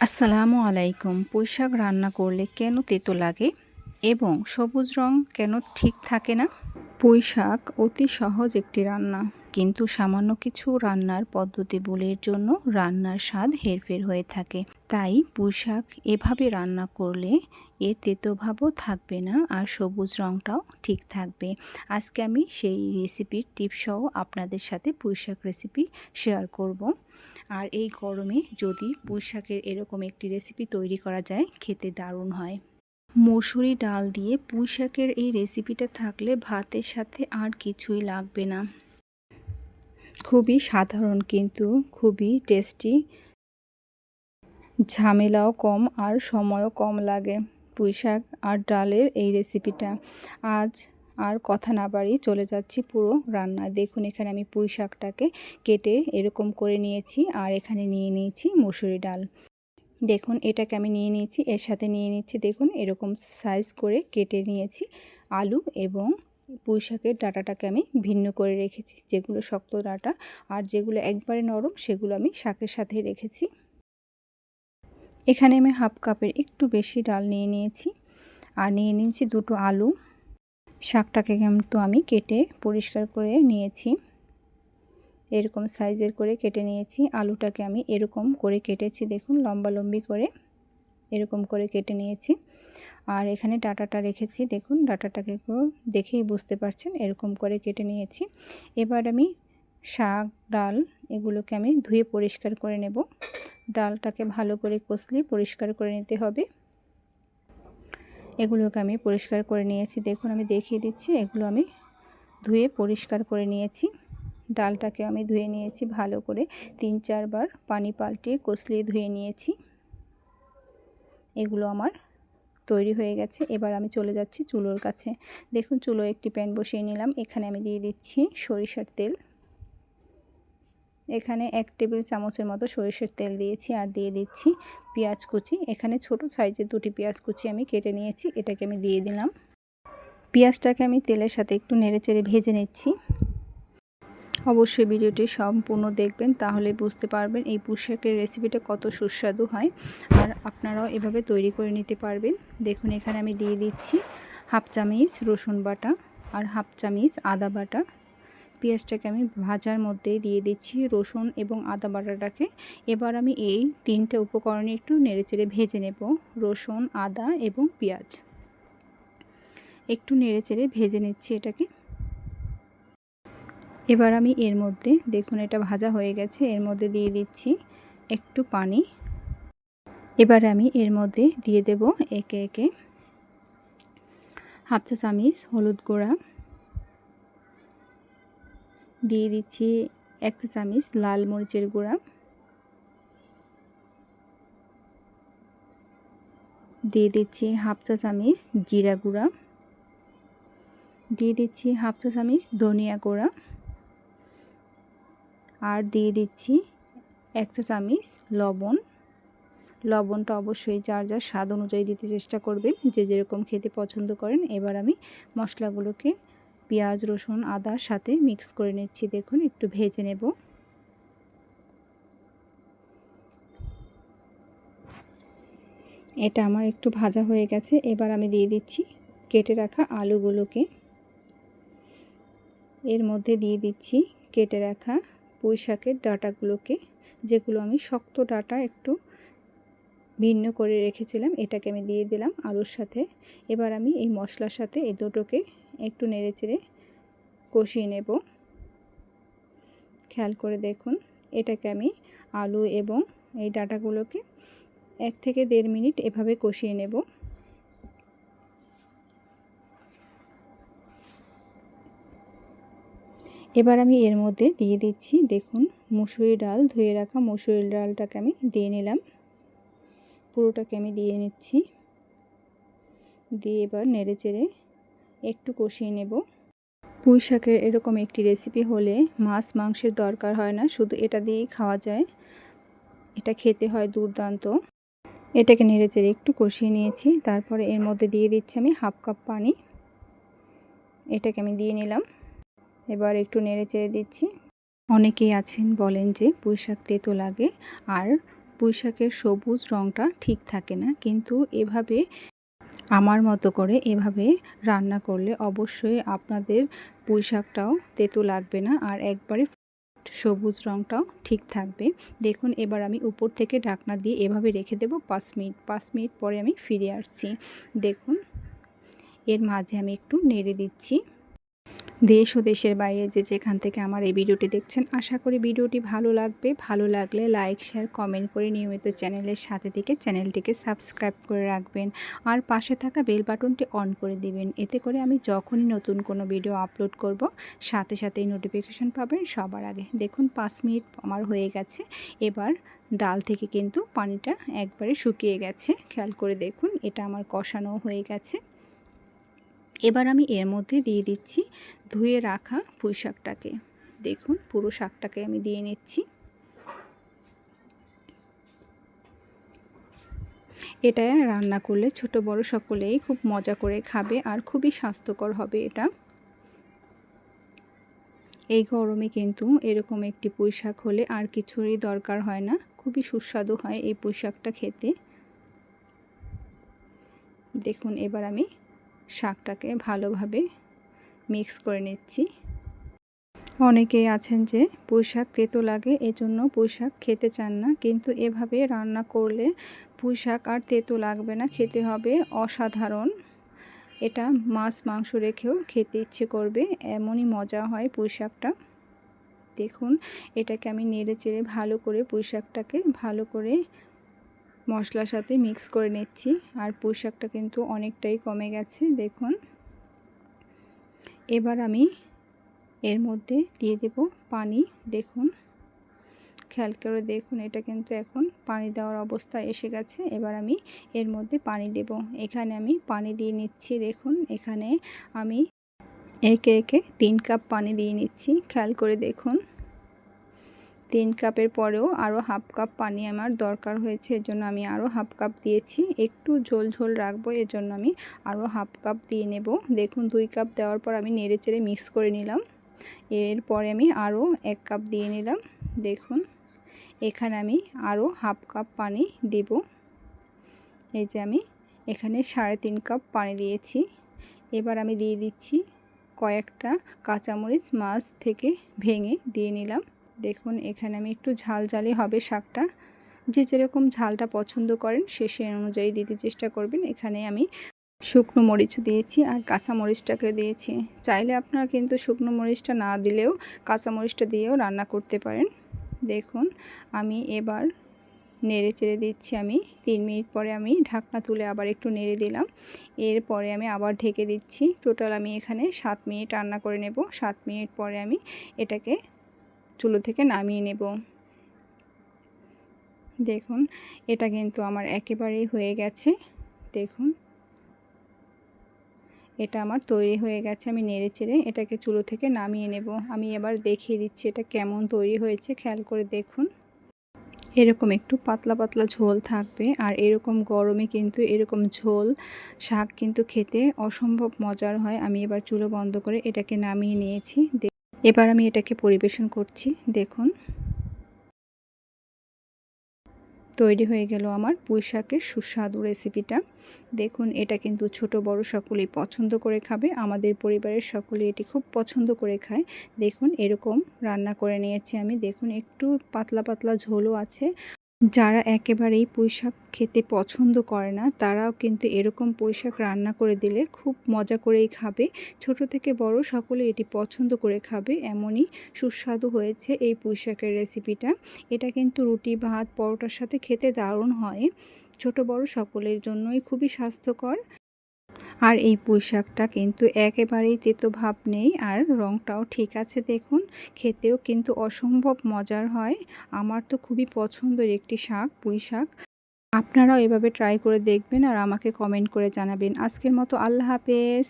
আসসালামু আলাইকুম। পুঁইশাক রান্না করলে কেন তেতো লাগে? এবং সবুজ রং কেন ঠিক থাকে না? পুঁইশাক অতি সহজ একটি রান্না, কিন্তু সামান্য কিছু রান্নার পদ্ধতি বলের জন্য রান্নার স্বাদ হেরফের হয়ে থাকে। তাই পুঁইশাক এভাবে রান্না করলে এর তেতোভাবও থাকবে না আর সবুজ রংটাও ঠিক থাকবে। আজকে আমি সেই রেসিপির টিপসহ আপনাদের সাথে পুঁইশাক রেসিপি শেয়ার করব। আর এই গরমে যদি পুঁইশাকের এরকম একটি রেসিপি তৈরি করা যায়, খেতে দারুণ হয়। মসুরি ডাল দিয়ে পুঁইশাকের এই রেসিপিটা থাকলে ভাতের সাথে আর কিছুই লাগবে না। খুবই সাধারণ কিন্তু, খুবই টেস্টি ঝামেলাও কম আর সময়ও কম লাগে পুঁইশাক আর ডালের এই রেসিপিটা আজ আর কথা না বাড়িয়ে চলে যাচ্ছি পুরো রান্নায়। দেখুন, এখানে আমি পুঁই শাকটাকে কেটে এরকম করে নিয়েছি আর এখানে নিয়ে নিয়েছি মুসুরি ডাল। দেখুন, এটাকে আমি নিয়ে নিয়েছি, এর সাথে নিয়ে নিচ্ছি, দেখুন, এরকম সাইজ করে কেটে নিয়েছি আলু এবং পুঁই শাকের ডাটাটাকে আমি ভিন্ন করে রেখেছি, যেগুলো শক্ত ডাটা আর যেগুলো একবারে নরম, সেগুলো আমি শাকের সাথে রেখেছি। এখানে আমি হাফ কাপের একটু বেশি ডাল নিয়ে নিয়েছি আর নিয়ে নিয়েছি দুটো আলু শাকটাকে কিন্তু আমি কেটে পরিষ্কার করে নিয়েছি। এরকম সাইজের করে কেটে নিয়েছি। আলুটাকে আমি এরকম করে কেটেছি, দেখুন, লম্বা লম্বি করে এরকম করে কেটে নিয়েছি। আর এখানে ডাটাটা রেখেছি, দেখুন, ডাটাটাকে দেখেই বুঝতে পারছেন, এরকম করে কেটে নিয়েছি। এবার আমি শাক, ডাল এগুলোকে আমি ধুয়ে পরিষ্কার করে নেব। ডালটাকে ভালো করে কষলে পরিষ্কার করে নিতে হবে। এগুলোকে আমি পরিষ্কার করে নিয়েছি। দেখুন, আমি দেখিয়ে দিচ্ছি, এগুলো আমি ধুয়ে পরিষ্কার করে নিয়েছি। ডালটাকে আমি ধুয়ে নিয়েছি ভালো করে। তিন, চারবার পানি পাল্টিয়ে কষলিয়ে ধুয়ে নিয়েছি। এগুলো আমার তৈরি হয়ে গেছে। এবার আমি চলে যাচ্ছি চুলোর কাছে। দেখুন, চুলো একটি প্যান বসিয়ে নিলাম। এখানে আমি দিয়ে দিচ্ছি সরিষার তেল। এখানে এক টেবিল চামচের মতো সরিষার তেল দিয়েছি আর দিয়ে দিচ্ছি পেঁয়াজ কুচি। এখানে ছোট সাইজের দুটি পেঁয়াজ কুচি আমি কেটে নিয়েছি, এটাকে আমি দিয়ে দিলাম। পেঁয়াজটাকে আমি তেলের সাথে একটু নেড়েচেড়ে ভেজে নিচ্ছি। অবশ্যই ভিডিওটি সম্পূর্ণ দেখবেন, তাহলে বুঝতে পারবেন এই পোশাকের রেসিপিটা কত সুস্বাদু হয়। আর আপনারাও এভাবে তৈরি করে নিতে পারবেন। দেখুন, এখানে আমি দিয়ে দিচ্ছি হাফ চামিচ রসুন বাটা আর হাফ চামিচ আদা বাটা। পেঁয়াজটাকে আমি ভাজার মধ্যেই দিয়ে দিচ্ছি, রসুন এবং আদা বাটাটাকে। এবার আমি এই তিনটে উপকরণে একটু নেড়েচেড়ে ভেজে নেব, রসুন, আদা এবং পেঁয়াজ। একটু নেড়েচেড়ে ভেজে নিচ্ছি এটাকে। এবার আমি এর মধ্যে, দেখুন এটা ভাজা হয়ে গেছে, এর মধ্যে দিয়ে দিচ্ছি একটু পানি। এবার আমি এর মধ্যে দিয়ে দেব একে একে হাফ চা চামিচ হলুদ গুঁড়া। দিয়ে দিচ্ছি এক চামিচ লাল মরিচের গুঁড়া। দিয়ে দিচ্ছি হাফ চা চামিচ জিরা গুঁড়া। দিয়ে দিচ্ছি হাফ চা চামিচ ধনিয়া গুঁড়া। আর দিয়ে দিচ্ছি এক চা চামিচ লবণ। লবণটা অবশ্যই যার যার স্বাদ অনুযায়ী দিতে চেষ্টা করবেন। যে যেরকম খেতে পছন্দ করেন, এবার আমি মশলাগুলোকে পেঁয়াজ, রসুন আদার সাথে মিক্স করে নিচ্ছি। দেখুন, একটু ভেজে নেব। এটা আমার একটু ভাজা হয়ে গেছে। এবার আমি দিয়ে দিচ্ছি কেটে রাখা আলুগুলোকে। এর মধ্যে দিয়ে দিচ্ছি কেটে রাখা পুঁই শাকের ডাটাগুলোকে, যেগুলো আমি শক্ত ডাটা একটু ভিন্ন করে রেখেছিলাম, এটাকে আমি দিয়ে দিলাম আলুর সাথে। এবার আমি এই মশলার সাথে এই দুটোকে একটু নেড়ে চেড়ে কষিয়ে নেব। খেয়াল করে দেখুন, এটাকে আমি আলু এবং এই ডাটাগুলোকে এক থেকে দেড় মিনিট এভাবে কষিয়ে নেব। এবার আমি এর মধ্যে দিয়ে দিচ্ছি, দেখুন মুসুরি ডাল, ধুয়ে রাখা মুসুরি ডালটাকে আমি দিয়ে নিলাম। পুরোটাকে আমি দিয়ে নিচ্ছি। দিয়ে এবার নেড়ে চেড়ে একটু কষিয়ে নেব। পুঁই শাকের এরকম একটি রেসিপি হলে মাছ মাংসের দরকার হয় না, শুধু এটা দিয়েই খাওয়া যায়। এটা খেতে হয় দুর্দান্ত। এটাকে নেড়ে চেড়ে একটু কষিয়ে নিয়েছি। তারপরে এর মধ্যে দিয়ে দিচ্ছি আমি হাফ কাপ পানি। এটাকে আমি দিয়ে নিলাম। এবার একটু নেড়ে চেড়ে দিচ্ছি। অনেকেই আছেন বলেন যে পুঁই শাক তেতো লাগে। আর পুঁই শাকের সবুজ রঙটা ঠিক থাকে না। কিন্তু এভাবে আমার মতো করে এভাবে রান্না করলে অবশ্যই আপনাদের পুঁই শাকটাও তেতো লাগবে না আর একবারে সবুজ রঙটাও ঠিক থাকবে। দেখুন, এবার আমি উপর থেকে ঢাকনা দিয়ে এভাবে রেখে দেব পাঁচ মিনিট। পাঁচ মিনিট পরে আমি ফিরে আসছি। দেখুন, এর মাঝে আমি একটু নেড়ে দিচ্ছি। দেশ ও দেশের বাইরে যে যেখান থেকে আমার এই ভিডিওটি দেখছেন, আশা করি ভিডিওটি ভালো লাগবে। ভালো লাগলে লাইক শেয়ার কমেন্ট করে নিয়মিত চ্যানেলের সাথে থেকে চ্যানেলটিকে সাবস্ক্রাইব করে রাখবেন আর পাশে থাকা বেল বাটনটি অন করে দিবেন। এতে করে আমি যখনই নতুন কোনো ভিডিও আপলোড করব, সাথে সাথেই নোটিফিকেশান পাবেন সবার আগে। দেখুন, পাঁচ মিনিট আমার হয়ে গেছে। এবার ডাল থেকে কিন্তু পানিটা একবারে শুকিয়ে গেছে। খেয়াল করে দেখুন, এটা আমার কষানো হয়ে গেছে। এবার আমি এর মধ্যে দিয়ে দিচ্ছি, ধুয়ে রাখা পুঁই শাকটাকে। দেখুন, পুরো শাকটাকে আমি দিয়ে নিচ্ছি। এটা রান্না করলে ছোট বড় সকলেই খুব মজা করে খাবে আর খুবই স্বাস্থ্যকর হবে এটা। এই গরমে কিন্তু এরকম একটি পুঁই শাক হলে আর কিছুরই দরকার হয় না। খুবই সুস্বাদু হয় এই পুঁই শাকটা খেতে। দেখুন, এবার আমি শাকটাকে ভালোভাবে মিক্স করে নিচ্ছি। অনেকেই আছেন যে পুঁইশাক তেতো লাগে, এজন্য পুঁইশাক খেতে চান না, কিন্তু এভাবে রান্না করলে পুঁইশাক আর তেতো লাগবে না, খেতে হবে অসাধারণ। এটা মাছ মাংস রেখেও খেতে ইচ্ছে করবে, এমনই মজা হয় পুঁইশাকটা দেখুন, এটাকে আমি নেড়ে চেড়ে ভালো করে পুঁইশাকটাকে ভালো করে মশলার সাথে মিক্স করে নিচ্ছি। আর পুঁইশাকটা কিন্তু অনেকটাই কমে গেছে, দেখুন। এবার আমি এর মধ্যে দিয়ে দেব পানি, দেখুন। খেয়াল করে দেখুন, এটা কিন্তু এখন পানি দেওয়ার অবস্থা এসে গেছে। এবার আমি এর মধ্যে পানি দেব। এখানে আমি পানি দিয়ে নিচ্ছি, দেখুন। এখানে আমি একে একে তিন কাপ পানি দিয়ে নিচ্ছি। খেয়াল করে দেখুন। তিন কাপের পরেও আরও হাফ কাপ পানি আমার দরকার হয়েছে, এজন্য আমি আরও হাফ কাপ দিয়েছি। একটু ঝোল ঝোল রাখব, এজন্য আমি আরও হাফ কাপ দিয়ে নেব। দেখুন, দুই কাপ দেওয়ার পর আমি নেড়ে চেড়ে মিক্স করে নিলাম। এরপরে আমি আরও এক কাপ দিয়ে নিলাম। দেখুন, এখানে আমি আরও হাফ কাপ পানি দেব। এই যে আমি এখানে সাড়ে তিন কাপ পানি দিয়েছি। এবার আমি দিয়ে দিচ্ছি কয়েকটা কাঁচামরিচ মাছ থেকে ভেঙে দিয়ে নিলাম। দেখুন, এখানে আমি একটু ঝাল ঝালি হবে শাকটা। যে যেরকম ঝালটা পছন্দ করেন, সে সে অনুযায়ী দিতে চেষ্টা করবেন। এখানে আমি শুকনো মরিচ দিয়েছি আর কাঁচা মরিচটাকে দিয়েছি। চাইলে আপনারা কিন্তু শুকনো মরিচটা না দিলেও কাঁচা মরিচটা দিয়েও রান্না করতে পারেন। দেখুন, আমি এবার নেড়ে চেড়ে দিচ্ছি আমি। তিন মিনিট পরে আমি ঢাকনা তুলে আবার একটু নেড়ে দিলাম। এরপরে আমি আবার ঢেকে দিচ্ছি। টোটাল আমি এখানে সাত মিনিট রান্না করে নেব। সাত মিনিট পরে আমি এটাকে চুলো থেকে নামিয়ে নেব। দেখুন, এটা কিন্তু আমার একেবারেই হয়ে গেছে। দেখুন। এটা আমার তৈরি হয়ে গেছে, আমি নেড়ে চেড়ে এটাকে চুলো থেকে নামিয়ে নেব। আমি এবার দেখিয়ে দিচ্ছি এটা কেমন তৈরি হয়েছে, খেয়াল করে দেখুন। এরকম একটু পাতলা পাতলা ঝোল থাকবে আর এরকম গরমে কিন্তু এরকম ঝোল, শাক কিন্তু খেতে অসম্ভব মজার হয়। আমি এবার চুলো বন্ধ করে এটাকে নামিয়ে নিয়েছি। এবার আমি এটাকে পরিবেশন করছি, দেখুন। তৈরি হয়ে গেল আমার পুঁই শাকের সুস্বাদু রেসিপিটা। দেখুন, এটা কিন্তু ছোট, বড় সকলেই পছন্দ করে খাবে, আমাদের পরিবারের সকলে এটি খুব পছন্দ করে খায়। দেখুন, এরকম রান্না করে নিয়েছি আমি। দেখুন, একটু পাতলা পাতলা ঝোলও আছে যারা একেবারেই পুঁইশাক খেতে পছন্দ করে না, তারাও কিন্তু এরকম পুঁইশাক রান্না করে দিলে খুব মজা করেই খাবে। ছোট থেকে বড় সকলে এটি পছন্দ করে খাবে, এমনই সুস্বাদু হয়েছে এই পুঁইশাকের রেসিপিটা। এটা কিন্তু রুটি, ভাত, পরোটার সাথে খেতে দারুণ হয়। ছোট বড় সকলের জন্যই খুবই স্বাস্থ্যকর। আর এই পুঁইশাকটা কিন্তু একেবারেই তেতো ভাব নেই আর রঙটাও ঠিক আছে দেখুন। খেতেও কিন্তু অসম্ভব মজার হয়। আমার তো খুবই পছন্দের একটি শাক, পুঁই শাক। আপনারাও এভাবে ট্রাই করে দেখবেন আর আমাকে কমেন্ট করে জানাবেন। আজকের মতো আল্লাহ হাফেজ।